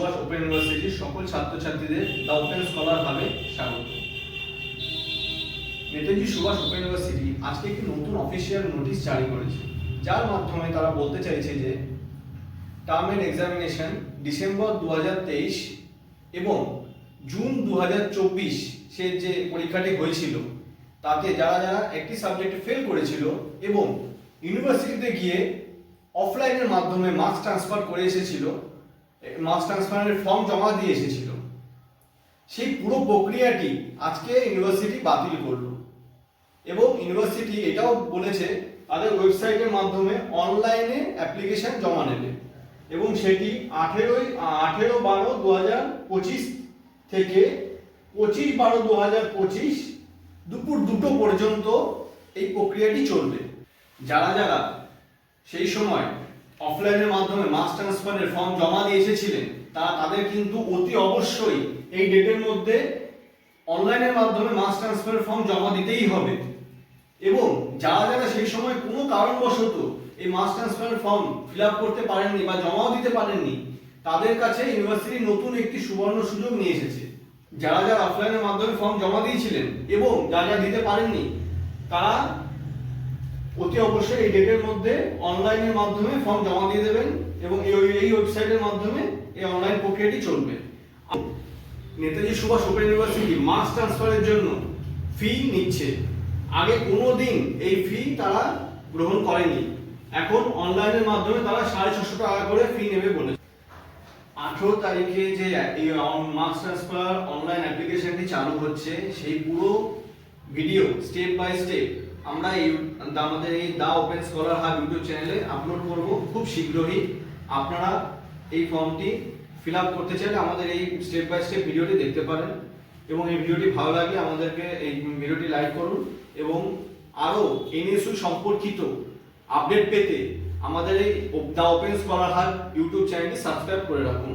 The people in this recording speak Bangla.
সুভাষ ওপেন ইউনিভার্সিটির সকল ছাত্রছাত্রীদের দ্য ওপেন স্কলার হাবে স্বাগত। নেতাজি সুভাষ ওপেন ইউনিভার্সিটি আজকে একটি নতুন অফিসিয়াল নোটিশ জারি করেছে, যার মাধ্যমে তারা বলতে চাইছে যে টার্ম এন্ড এক্সামিনেশন ডিসেম্বর দু হাজার তেইশ এবং জুন দু সে যে পরীক্ষাটি হয়েছিল, তাতে যারা যারা একটি সাবজেক্টে ফেল করেছিল এবং ইউনিভার্সিটিতে গিয়ে অফলাইনের মাধ্যমে মার্কস ট্রান্সফার করে এসেছিল মার্কস ট্রান্সফারের ফর্ম জমা দিয়ে এসেছিল। সেই পুরো প্রক্রিয়াটি আজকে ইউনিভার্সিটি বাতিল করল। এবং ইউনিভার্সিটি এটাও বলেছে, তাদের ওয়েবসাইটের মাধ্যমে অনলাইনে অ্যাপ্লিকেশন জমা নেবে। এবং সেটি আঠেরোই, আঠেরো বারো দু হাজার পঁচিশ থেকে পঁচিশ বারো দু হাজার পঁচিশ দুপুর দুটো পর্যন্ত এই প্রক্রিয়াটি চলবে। যারা যারা সেই সময় অফলাইনের মাধ্যমে মাস ট্রান্সফারের ফর্ম জমা দিয়ে এসেছিলেন, তারা তাদের কিন্তু অতি অবশ্যই এই ডেটের মধ্যে অনলাইনের মাধ্যমে মাস ট্রান্সফারের ফর্ম জমা দিতেই হবে। এবং যারা যারা সেই সময় কোনো কারণবশত এই মাস ট্রান্সফারের ফর্ম ফিল করতে পারেননি বা জমাও দিতে পারেননি, তাদের কাছে ইউনিভার্সিটি নতুন একটি সুবর্ণ সুযোগ নিয়ে এসেছে। যারা যারা অফলাইনের মাধ্যমে ফর্ম জমা দিয়েছিলেন এবং যারা যারা দিতে পারেননি, তারা অতি অবশ্যই এই ডেটের মধ্যে অনলাইনের মাধ্যমে ফর্ম জমা দিয়ে দেবেন এবং এই ওয়েবসাইটের মাধ্যমে এই অনলাইন প্রক্রিয়াটি চলবে। নেতাজি সুভাষ ওপেন ইউনিভার্সিটি মাস ট্রান্সফারের জন্য ফি নিচ্ছে। আগে কোনো দিন এই ফি তারা গ্রহণ করেনি। এখন অনলাইনের মাধ্যমে তারা সাড়ে ছশো টাকা করে ফি নেবে বলে। আঠেরো তারিখে যে মার্কস ট্রান্সফার অনলাইন অ্যাপ্লিকেশনটি চালু হচ্ছে, সেই পুরো ভিডিও স্টেপ বাই স্টেপ আমরা এই, আমাদের এই the open scholar hub YouTube চ্যানেলে আপলোড করব খুব শীঘ্রই। আপনারা এই ফর্মটি ফিল আপ করতে চাইলে আমাদের এই স্টেপ বাই স্টেপ ভিডিওটি দেখতে পারেন এবং এই ভিডিওটি ভালো লাগে আমাদেরকে এই ভিডিওটি লাইক করুন এবং আরও এনএসইউ সম্পর্কিত আপডেট পেতে আমাদের এই the open scholar hub YouTube চ্যানেলটি সাবস্ক্রাইব করে রাখুন।